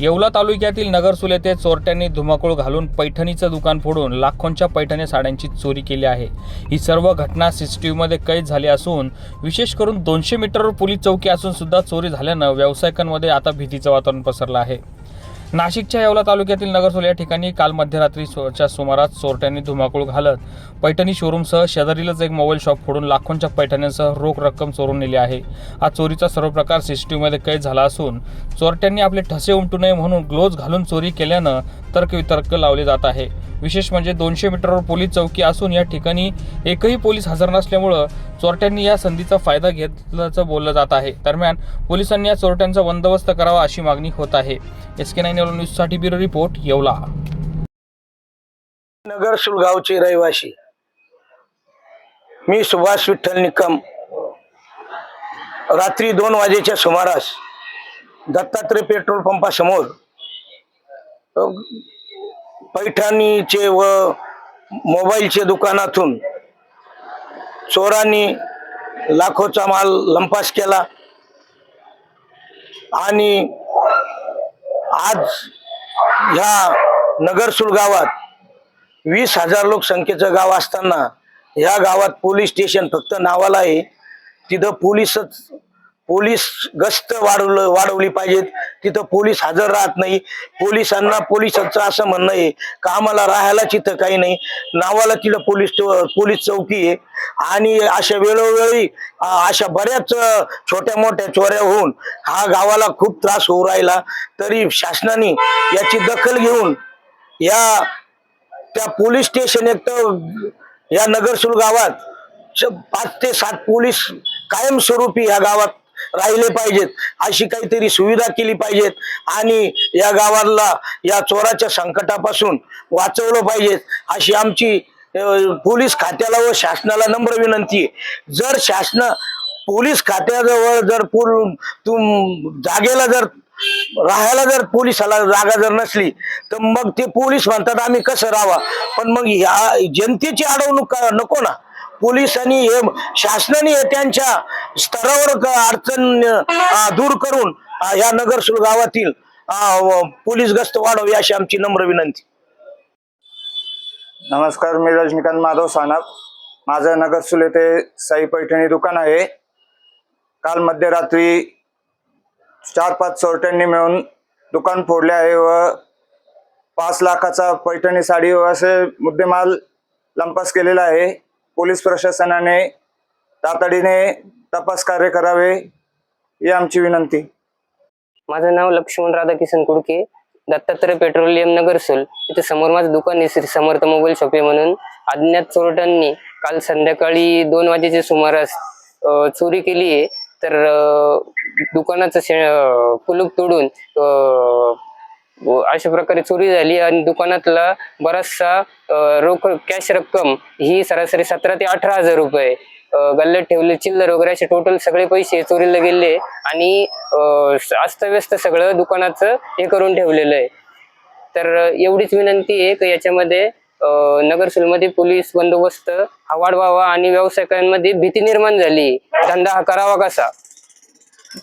येवला तालुक्यातील नगरसुल येथे चोरट्यांनी धुमाकूळ घालून पैठणीचं दुकान फोडून लाखोंच्या पैठणी साड्यांची चोरी केली आहे. ही सर्व घटना सी सी टी व्हीमध्ये कैद झाली असून विशेष करून दोनशे मीटरवर पोलीस चौकी असून सुद्धा चोरी झाल्यानं व्यावसायिकांमध्ये आता भीतीचं वातावरण पसरलं आहे. नाशिकच्या येवला तालुक्यातील नगरसोल या ठिकाणी काल मध्यरात्रीच्या सुमारास चोरट्यांनी धुमाकूळ घालत पैठणी शोरूमसह शेजारीलच एक मोबाईल शॉप फोडून लाखोंच्या पैठण्यांसह रोख रक्कम चोरून नेली आहे. हा चोरीचा सर्व प्रकार सीसीटीव्हीमध्ये कैद झाला असून चोरट्यांनी आपले ठसे उमटू नये म्हणून ग्लोव्ज घालून चोरी केल्यानं तर्कवितर्क लावले जात आहे. विशेष म्हणजे दोनशे मीटरवर पोलीस चौकी असून या ठिकाणी एकही पोलीस हजर नसल्यामुळं चोरट्यांनी या संधीचा फायदा घेतल्याचं बोललं जात आहे. दरम्यान पोलिसांनी या चोरट्यांचा बंदोबस्त करावा अशी मागणी होत आहे. एस के नाईन न्यूजसाठी ब्युरो रिपोर्ट येवला. नगर सुलगावचे रहिवासी. मी सुभाष विठ्ठल निकम. रात्री दोन वाजेच्या सुमारास दत्तात्रय पेट्रोल पंपासमोर पैठणीचे व मोबाईलचे दुकानातून चोरांनी लाखोचा माल लंपास केला. आणि आज ह्या नगरसूल गावात वीस हजार लोकसंख्येचं गाव असताना ह्या गावात पोलीस स्टेशन फक्त नावाला आहे. तिथं पोलीसच पोलीस गस्त वाढवलं वाढवली पाहिजेत. तिथं पोलीस हजर राहत नाही. पोलिसांना पोलिसांचं असं म्हणणं आहे का आम्हाला राहायला तिथं काही नाही. नावाला तिथं पोलीस पोलीस चौकी आहे. आणि अशा वेळोवेळी अशा बऱ्याच छोट्या मोठ्या चोऱ्या होऊन हा गावाला खूप त्रास होऊ राहिला. तरी शासनाने याची दखल घेऊन या त्या पोलीस स्टेशन एक तर या नगरसूल गावात पाच ते सात पोलीस कायमस्वरूपी या गावात राहिले पाहिजेत. अशी काहीतरी सुविधा केली पाहिजेत. आणि या गावाला या चोराच्या संकटापासून वाचवलं पाहिजेत. अशी आमची पोलीस खात्याला व शासनाला नम्र विनंती आहे. जर शासन पोलीस खात्याजवळ जर पूर तुम जागेला जर राहायला जर पोलिसाला जागा जर नसली तर मग ते पोलीस म्हणतात आम्ही कसं राहावा? पण मग ह्या जनतेची अडवणूक नको ना. पोलिसांनी हे शासनाने त्यांच्या स्तरावर अडचण दूर करून या नगरसूल गावातील पोलीस गस्त वाढवी अशी आमची नम्र विनंती. नमस्कार मी रजनीकांत माधव सानप. माझं नगरसूल येथे साई पैठणी दुकान आहे. काल मध्यरात्री चार पाच चोरट्यांनी मिळून दुकान फोडले आहे व पाच लाखाचा पैठणी साडी व असे मुद्देमाल लंपास केलेला आहे. पोलीस प्रशासनाने तातडीने तपास कार्य करावे ही आमची विनंती. माझं नाव लक्ष्मण राधाकिशन कुडके दत्तात्रय पेट्रोलियम नगरसूल इथे समोर माझं दुकान आहे श्री समर्थ मोबाईल शॉपे म्हणून. अज्ञात चोरट्यांनी काल संध्याकाळी दोन वाजेच्या सुमारास चोरी केली आहे. तर दुकानाचं शे कुलूप तोडून अशा प्रकारे चोरी झाली आणि दुकानातला बराचसा रोख कॅश रक्कम ही सरासरी सतरा ते अठरा हजार रुपये गल्लत गल्ल्यात ठेवले चिल्लर वगैरे असे टोटल सगळे पैसे चोरीला गेले आणि अस्तव्यस्त सगळं दुकानाचं हे करून ठेवलेलं आहे. तर एवढीच विनंती आहे की याच्यामध्ये अं, नगरसूलमध्ये पोलीस बंदोबस्त हा वाढवावा आणि व्यावसायिकांमध्ये भीती निर्माण झाली. धंदा हा करावा कसा?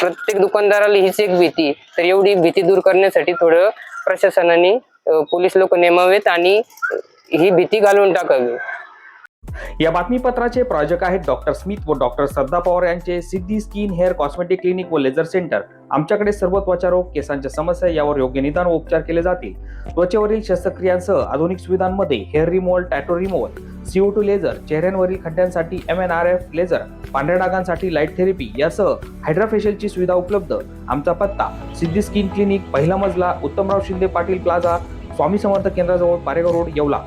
प्रत्येक दुकानदाराला हीच एक भीती तर एवढी भीती दूर करण्यासाठी थोडं प्रशासनाने पोलीस लोक नेमावेत आणि ही भीती घालवून टाकावी. या बातमीपत्राचे प्रायोजक आहेत डॉक्टर स्मिथ व डॉक्टर श्रद्धा पवार यांचे Siddhi skin hair cosmetic clinic व लेझर सेंटर. आमच्याकडे सर्व त्वचारोग केसांच्या समस्या यावर योग्य निदान व उपचार केले जातील. त्वचेवरील शस्त्रक्रियांसह आधुनिक सुविधांमध्ये hair removal tattoo removal CO two laser चेहऱ्यांवरील खड्ड्यांसाठी M N R F laser पांढऱ्या डागांसाठी लाइट थेरपी यासह हायड्राफेशियलची सुविधा उपलब्ध. आमचा पत्ता सिद्धी स्किन क्लिनिक पहिला मजला उत्तमराव शिंदे पाटील प्लाझा स्वामी समर्थ केंद्राजवळ पारेगाव रोड येवला.